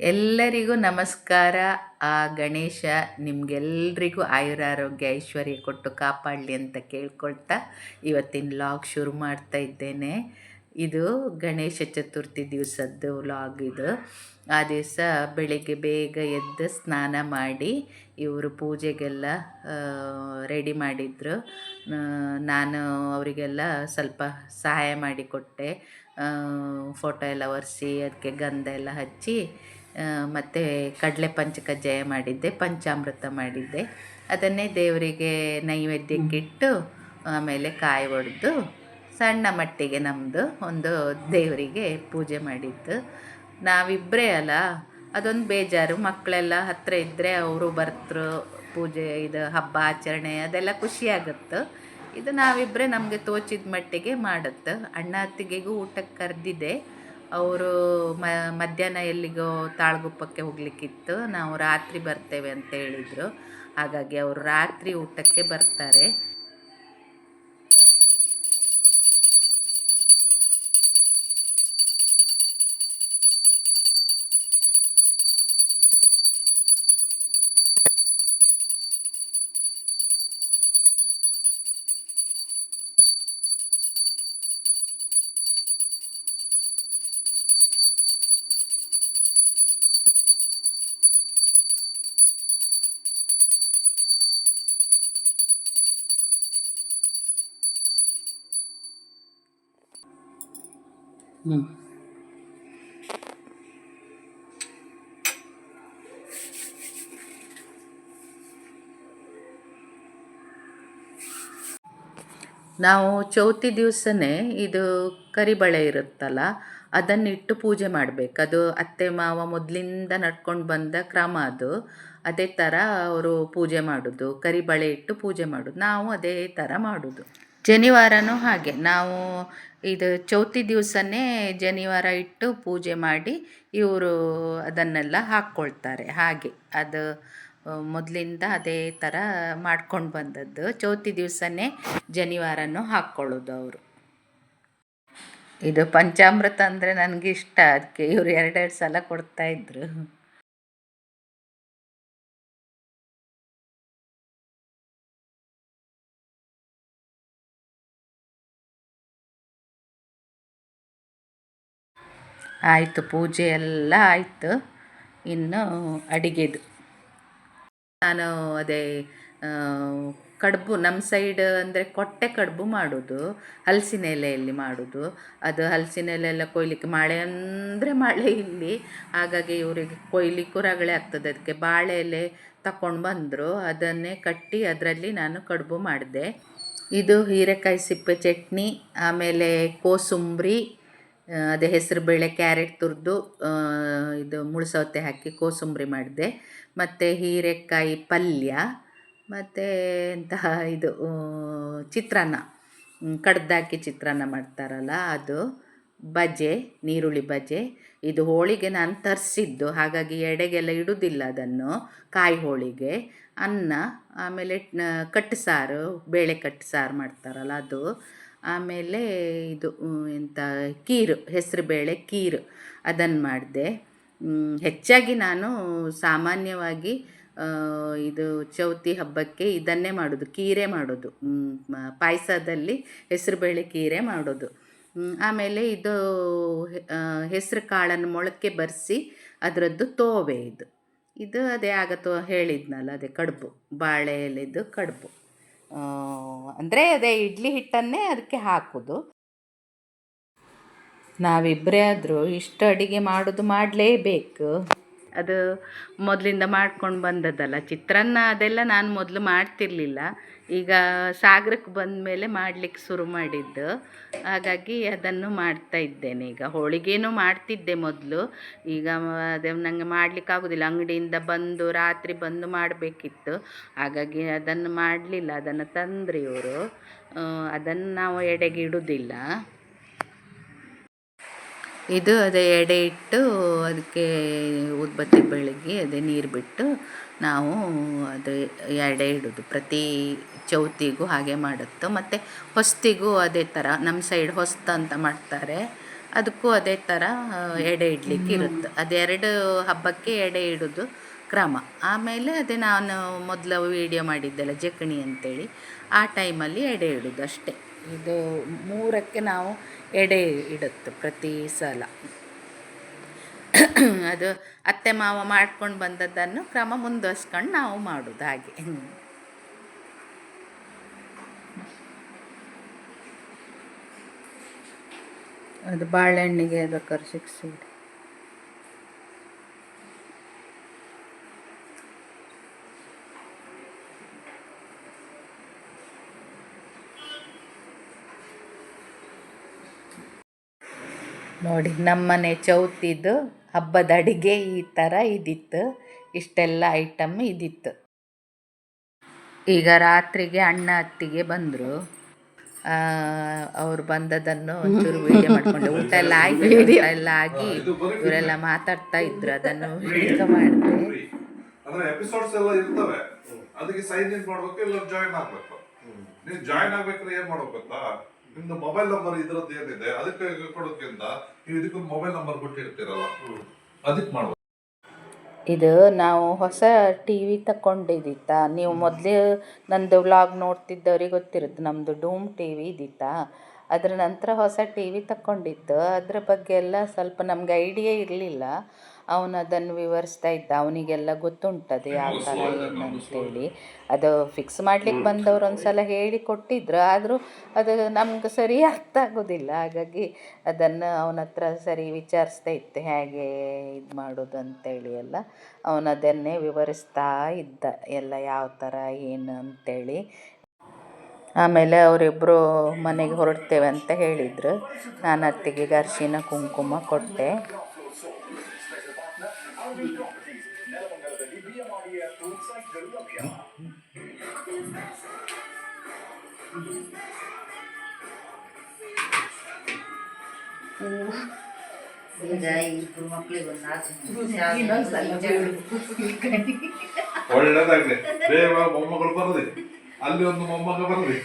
ಎಲ್ಲರಿಗೂ ನಮಸ್ಕಾರ. ಆ ಗಣೇಶ ನಿಮಗೆಲ್ರಿಗೂ ಆಯುರಾರೋಗ್ಯ ಐಶ್ವರ್ಯ ಕೊಟ್ಟು ಕಾಪಾಡಲಿ ಅಂತ ಕೇಳ್ಕೊಳ್ತಾ ಇವತ್ತಿನ ವ್ಲಾಗ್ ಶುರು ಮಾಡ್ತಾ ಇದ್ದೇನೆ. ಇದು ಗಣೇಶ ಚತುರ್ಥಿ ದಿವಸದ್ದು ವ್ಲಾಗ್ ಇದು. ಆ ದಿವಸ ಬೆಳಿಗ್ಗೆ ಬೇಗ ಎದ್ದು ಸ್ನಾನ ಮಾಡಿ ಇವರು ಪೂಜೆಗೆಲ್ಲ ರೆಡಿ ಮಾಡಿದರು. ನಾನು ಅವರಿಗೆಲ್ಲ ಸ್ವಲ್ಪ ಸಹಾಯ ಮಾಡಿಕೊಟ್ಟೆ. ಫೋಟೋ ಎಲ್ಲ ಒರೆಸಿ ಅದಕ್ಕೆ ಗಂಧ ಎಲ್ಲ ಹಚ್ಚಿ ಮತ್ತು ಕಡಲೆ ಪಂಚಕಜ್ಜಾಯ ಮಾಡಿದ್ದೆ, ಪಂಚಾಮೃತ ಮಾಡಿದ್ದೆ. ಅದನ್ನೇ ದೇವರಿಗೆ ನೈವೇದ್ಯಕ್ಕಿಟ್ಟು ಆಮೇಲೆ ಕಾಯಿ ಒಡೆದು ಸಣ್ಣ ಮಟ್ಟಿಗೆ ನಮ್ಮದು ಒಂದು ದೇವರಿಗೆ ಪೂಜೆ ಮಾಡಿದ್ದು. ನಾವಿಬ್ಬರೇ ಅಲ್ಲ, ಅದೊಂದು ಬೇಜಾರು. ಮಕ್ಕಳೆಲ್ಲ ಹತ್ತಿರ ಇದ್ದರೆ ಅವರು ಬರ್ತರು, ಪೂಜೆ, ಇದು ಹಬ್ಬ, ಆಚರಣೆ, ಅದೆಲ್ಲ ಖುಷಿಯಾಗುತ್ತೆ ಇದು ನಾವಿಬ್ಬರೇ ನಮಗೆ ತೋಚಿದ ಮಟ್ಟಿಗೆ ಮಾಡುತ್ತೆ. ಅಣ್ಣ ಅತ್ತಿಗೆಗೂ ಊಟಕ್ಕೆ ಕರೆದಿದೆ ಅವರು ಮಧ್ಯಾಹ್ನ ಎಲ್ಲಿಗೋ ತಾಳಗುಪ್ಪಕ್ಕೆ ಹೋಗ್ಲಿಕ್ಕಿತ್ತು. ನಾವು ರಾತ್ರಿ ಬರ್ತೇವೆ ಅಂತ ಹೇಳಿದರು. ಹಾಗಾಗಿ ಅವರು ರಾತ್ರಿ ಊಟಕ್ಕೆ ಬರ್ತಾರೆ. ಹ್ಞೂ ನಾವು ಚೌತಿ ದಿವಸನೇ ಇದು ಕರಿಬಳೆ ಇರುತ್ತಲ್ಲ, ಅದನ್ನಿಟ್ಟು ಪೂಜೆ ಮಾಡಬೇಕು. ಅದು ಅತ್ತೆ ಮಾವ ಮೊದಲಿಂದ ನಡ್ಕೊಂಡು ಬಂದ ಕ್ರಮ ಅದು. ಅದೇ ಥರ ಅವರು ಪೂಜೆ ಮಾಡೋದು, ಕರಿಬಳೆ ಇಟ್ಟು ಪೂಜೆ ಮಾಡೋದು. ನಾವು ಅದೇ ಥರ ಮಾಡೋದು. ಜನಿವಾರನೂ ಹಾಗೆ. ನಾವು ಇದು ಚೌತಿ ದಿವಸನೇ ಜನಿವಾರ ಇಟ್ಟು ಪೂಜೆ ಮಾಡಿ ಇವರು ಅದನ್ನೆಲ್ಲ ಹಾಕ್ಕೊಳ್ತಾರೆ. ಹಾಗೆ ಅದು ಮೊದಲಿಂದ ಅದೇ ಥರ ಮಾಡ್ಕೊಂಡು ಬಂದದ್ದು. ಚೌತಿ ದಿವಸನೇ ಜನಿವಾರನೂ ಹಾಕ್ಕೊಳ್ಳೋದು ಅವರು. ಇದು ಪಂಚಾಮೃತ ಅಂದರೆ ನನಗೆ ಇಷ್ಟ. ಅದಕ್ಕೆ ಇವರು ಎರಡೆರಡು ಸಲ ಕೊಡ್ತಾಯಿದ್ರು ಆಯಿತು, ಪೂಜೆ ಎಲ್ಲ ಆಯಿತು. ಇನ್ನು ಅಡಿಗೆದು. ನಾನು ಅದೇ ಕಡುಬು ನಮ್ಮ ಸೈಡ್ ಅಂದರೆ ಕೊಟ್ಟೆ ಕಡುಬು ಮಾಡೋದು ಹಲಸಿನ ಎಲೆಯಲ್ಲಿ ಮಾಡೋದು. ಅದು ಹಲಸಿನ ಎಲೆ ಎಲ್ಲ ಕೊಯ್ಲಿಕ್ಕೆ ಮಳೆ ಅಂದರೆ ಮಳೆ ಇಲ್ಲಿ. ಹಾಗಾಗಿ ಇವರಿಗೆ ಕೊಯ್ಲಿ ಕುರಗಳೇ ಆಗ್ತದೆ. ಅದಕ್ಕೆ ಬಾಳೆ ಎಲೆ ತಗೊಂಡು ಬಂದರು. ಅದನ್ನೇ ಕಟ್ಟಿ ಅದರಲ್ಲಿ ನಾನು ಕಡುಬು ಮಾಡಿದೆ. ಇದು ಹೀರೆಕಾಯಿ ಸಿಪ್ಪೆ ಚಟ್ನಿ, ಆಮೇಲೆ ಕೋಸುಂಬರಿ ಅದೇ ಬೇಳೆ ಕ್ಯಾರೆಟ್ ತುರಿದು ಇದು ಮುಳ್ಸೌತೆ ಹಾಕಿ ಕೋಸಂಬರಿ ಮಾಡಿದೆ. ಮತ್ತು ಹೀರೆಕಾಯಿ ಪಲ್ಯ, ಮತ್ತು ಎಂತಹ ಇದು ಚಿತ್ರಾನ್ನ. ಕಡ್ದಾಕಿ ಚಿತ್ರಾನ್ನ ಮಾಡ್ತಾರಲ್ಲ ಅದು. ಬಜೆ, ನೀರುಳ್ಳಿ ಬಜೆ. ಇದು ಹೋಳಿಗೆ ನಾನು ತರಿಸಿದ್ದು, ಹಾಗಾಗಿ ಎಡೆಗೆಲ್ಲ ಇಡುವುದಿಲ್ಲ ಅದನ್ನು, ಕಾಯಿ ಹೋಳಿಗೆ. ಅನ್ನ, ಆಮೇಲೆ ಕಟ್ಟು ಸಾರು, ಬೇಳೆ ಕಟ್ಟು ಸಾರು ಮಾಡ್ತಾರಲ್ಲ ಅದು. ಆಮೇಲೆ ಇದು ಎಂಥ ಕೀರು ಬೇಳೆ, ಕೀರು ಅದನ್ನು ಮಾಡಿದೆ. ಹೆಚ್ಚಾಗಿ ನಾನು ಸಾಮಾನ್ಯವಾಗಿ ಇದು ಚೌತಿ ಹಬ್ಬಕ್ಕೆ ಇದನ್ನೇ ಮಾಡೋದು, ಕೀರೆ ಮಾಡೋದು. ಪಾಯಸದಲ್ಲಿ ಹೆಸರುಬೇಳೆ ಕೀರೆ ಮಾಡೋದು. ಆಮೇಲೆ ಇದು ಹೆಸರು ಕಾಳನ್ನು ಮೊಳಕೆ ಬರೆಸಿ ಅದರದ್ದು ತೋವೆ ಇದು. ಇದು ಅದೇ ಆಗತ್ತೋ ಹೇಳಿದ್ನಲ್ಲ, ಅದೇ ಕಡುಬು ಬಾಳೆ ಎಲೆದು ಕಡುಬು. ಅಂದರೆ ಅದೇ ಇಡ್ಲಿ ಹಿಟ್ಟನ್ನೇ ಅದಕ್ಕೆ ಹಾಕೋದು. ನಾವಿಬ್ಬರೇ ಆದರೂ ಇಷ್ಟು ಅಡುಗೆ ಮಾಡೋದು ಮಾಡಲೇಬೇಕು. ಅದು ಮೊದಲಿಂದ ಮಾಡ್ಕೊಂಡು ಬಂದದ್ದಲ್ಲ. ಚಿತ್ರಾನ್ನ ಅದೆಲ್ಲ ನಾನು ಮೊದಲು ಮಾಡ್ತಿರಲಿಲ್ಲ. ಈಗ ಸಾಗರಕ್ಕೆ ಬಂದ ಮೇಲೆ ಮಾಡಲಿಕ್ಕೆ ಶುರು ಮಾಡಿದ್ದು. ಹಾಗಾಗಿ ಅದನ್ನು ಮಾಡ್ತಾ ಇದ್ದೇನೆ. ಈಗ ಹೋಳಿಗೆನೂ ಮಾಡ್ತಿದ್ದೆ ಮೊದಲು. ಈಗ ಅದೇ ನನಗೆ ಮಾಡಲಿಕ್ಕೆ ಆಗೋದಿಲ್ಲ. ಅಂಗಡಿಯಿಂದ ಬಂದು ರಾತ್ರಿ ಬಂದು ಮಾಡಬೇಕಿತ್ತು. ಹಾಗಾಗಿ ಅದನ್ನು ಮಾಡಲಿಲ್ಲ. ಅದನ್ನು ತಂದ್ರಿ ಇವರು. ಅದನ್ನು ನಾವು ಎಡೆಗೆ ಇಡೋದಿಲ್ಲ. ಇದು ಅದೇ ಎಡೆ ಇಟ್ಟು ಅದಕ್ಕೆ ಉದ್ಬತ್ತಿ ಬೆಳಗ್ಗೆ ಅದೇ ನೀರು ಬಿಟ್ಟು ನಾವು ಅದು ಎಡೆ ಇಡೋದು. ಪ್ರತಿ ಚೌತಿಗೂ ಹಾಗೆ ಮಾಡುತ್ತೆ. ಮತ್ತು ಹೊಸ್ತಿಗೂ ಅದೇ ಥರ ನಮ್ಮ ಸೈಡ್ ಹೊಸ್ತ ಅಂತ ಮಾಡ್ತಾರೆ. ಅದಕ್ಕೂ ಅದೇ ಥರ ಎಡೆ ಇಡಲಿಕ್ಕೆ ಇರುತ್ತೆ. ಅದೆರಡು ಹಬ್ಬಕ್ಕೆ ಎಡೆ ಇಡೋದು ಕ್ರಮ. ಆಮೇಲೆ ಅದೇ ನಾನು ಮೊದಲು ವೀಡಿಯೋ ಮಾಡಿದ್ದೆಲ್ಲ ಜಕಣಿ ಅಂತೇಳಿ ಆ ಟೈಮಲ್ಲಿ ಎಡೆ ಇಡೋದು ಅಷ್ಟೇ. ಇದು ಮೂರಕ್ಕೆ ನಾವು ಎಡೆ ಇಡುತ್ತೆ ಪ್ರತಿ ಸಲ. ಅದು ಅತ್ತೆ ಮಾವ ಮಾಡ್ಕೊಂಡು ಬಂದದ್ದನ್ನು ಕ್ರಮ ಮುಂದುವರ್ಸ್ಕೊಂಡು ನಾವು ಮಾಡೋದು ಹಾಗೆ. ಅದು ಬಾಳೆಹಣ್ಣಿಗೆ ಬೇಕಾದ್ರೆ ಸಿಕ್ಸಿಡಿ ನೋಡಿ, ನಮ್ಮನೆ ಚೌತಿದು ಹಬ್ಬದ ಅಡಿಗೆ ಈ ಥರ ಇದಿತ್ತು. ಇಷ್ಟೆಲ್ಲ ಐಟಮ್ ಇದಿತ್ತು. ಈಗ ರಾತ್ರಿಗೆ ಅಣ್ಣ ಅತ್ತಿಗೆ ಬಂದರು. ಅವ್ರು ಬಂದದನ್ನು ಒಂಚೂರು ವಿಡಿಯೋ ಮಾಡ್ಕೊಂಡು ಊಟ ಎಲ್ಲ ಆಗಿ ಎಲ್ಲ ಆಗಿ ಇವರೆಲ್ಲ ಮಾತಾಡ್ತಾ ಇದ್ರು. ಅದನ್ನು ವಿಡಿಯೋ ಮಾಡಿದೆ. ಅಂದ್ರೆ ಎಪಿಸೋಡ್ಸ್ ಎಲ್ಲ ಇರ್ತವೆ. ಅದಕ್ಕೆ ಸೈನ್ ಇನ್ ಮಾಡ್ಬೇಕು, ಇಲ್ಲ ಜಾಯಿನ್ ಆಗ್ಬೇಕು. ನೀವು ಜಾಯಿನ್ ಆಗ್ಬೇಕಾದ್ರೆ ಏನು ಮಾಡಬೇಕು ಗೊತ್ತಾ? ನಿಮ್ದು ಮೊಬೈಲ್ ನಂಬರ್ ಇದ್ರದ್ದು ಏನಿದೆ, ಅದಕ್ಕೆ ಕೊಡೋದ್ಕಿಂತ ನೀವು ಇದಕ್ಕೊಂದು ಮೊಬೈಲ್ ನಂಬರ್ ಕೊಟ್ಟಿರ್ತೀರಲ್ಲ. ಅದಕ್ಕೆ ಮಾಡುವ ಇದು ನಾವು ಹೊಸ ಟಿ ವಿ ತಗೊಂಡಿದ್ದಿತ್ತ ನೀವು ಮೊದಲೇ ನಂದು ವ್ಲಾಗ್ ನೋಡ್ತಿದ್ದವ್ರಿಗೆ ಗೊತ್ತಿರುತ್ತೆ ನಮ್ಮದು ಡೂಮ್ ಟಿ ವಿ ಇದ್ದಿತ್ತಾ ಅದರ ನಂತರ ಹೊಸ ಟಿ ವಿ ತಗೊಂಡಿದ್ದು ಅದ್ರ ಬಗ್ಗೆ ಎಲ್ಲ ಸ್ವಲ್ಪ ನಮ್ಗೆ ಐಡಿಯಾ ಇರಲಿಲ್ಲ. ಅವನು ಅದನ್ನು ವಿವರಿಸ್ತಾ ಇದ್ದ. ಅವನಿಗೆಲ್ಲ ಗೊತ್ತುಂಟದು ಯಾವ ಥರ ಏನು ಅಂತೇಳಿ ಅದು ಫಿಕ್ಸ್ ಮಾಡ್ಲಿಕ್ಕೆ ಬಂದವರು ಒಂದು ಸಲ ಹೇಳಿ ಕೊಟ್ಟಿದ್ರು. ಆದರೂ ಅದು ನಮ್ಗೆ ಸರಿ ಅರ್ಥ ಆಗೋದಿಲ್ಲ. ಹಾಗಾಗಿ ಅದನ್ನು ಅವನ ಹತ್ರ ಸರಿ ವಿಚಾರಿಸ್ತಾ ಇತ್ತು. ಹೇಗೆ ಇದು ಮಾಡೋದು ಅಂತೇಳಿ ಎಲ್ಲ. ಅವನು ಅದನ್ನೇ ವಿವರಿಸ್ತಾ ಇದ್ದ. ಎಲ್ಲ ಯಾವ ಥರ ಏನು ಅಂತೇಳಿ. ಆಮೇಲೆ ಅವರಿಬ್ಬರು ಮನೆಗೆ ಹೊರಡ್ತೇವೆ ಅಂತ ಹೇಳಿದರು. ನಾನು ಅತ್ತಿಗೆ ಅರಿಶಿನ ಕುಂಕುಮ ಕೊಟ್ಟೆ. ಒಳ್ಳೇದಾಗ್ಲಿ. ಬೇಗ ಮೊಮ್ಮಗಳು ಬರ್ರಿ ಅಲ್ಲಿ ಒಂದು ಮೊಮ್ಮಗ ಅವ್ರಿಬ್ಬರದೇ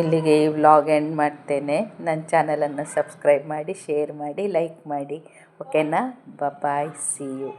ಇಲ್ಲಿಗೆ ಈ ವ್ಲಾಗ್ ಎಂಡ್ ಮಾಡ್ತೇನೆ. ನನ್ನ ಚಾನಲನ್ನು ಸಬ್ಸ್ಕ್ರೈಬ್ ಮಾಡಿ ಶೇರ್ ಮಾಡಿ ಲೈಕ್ ಮಾಡಿ. ಓಕೆನಾ ಬಾಯ್ ಸಿ ಯು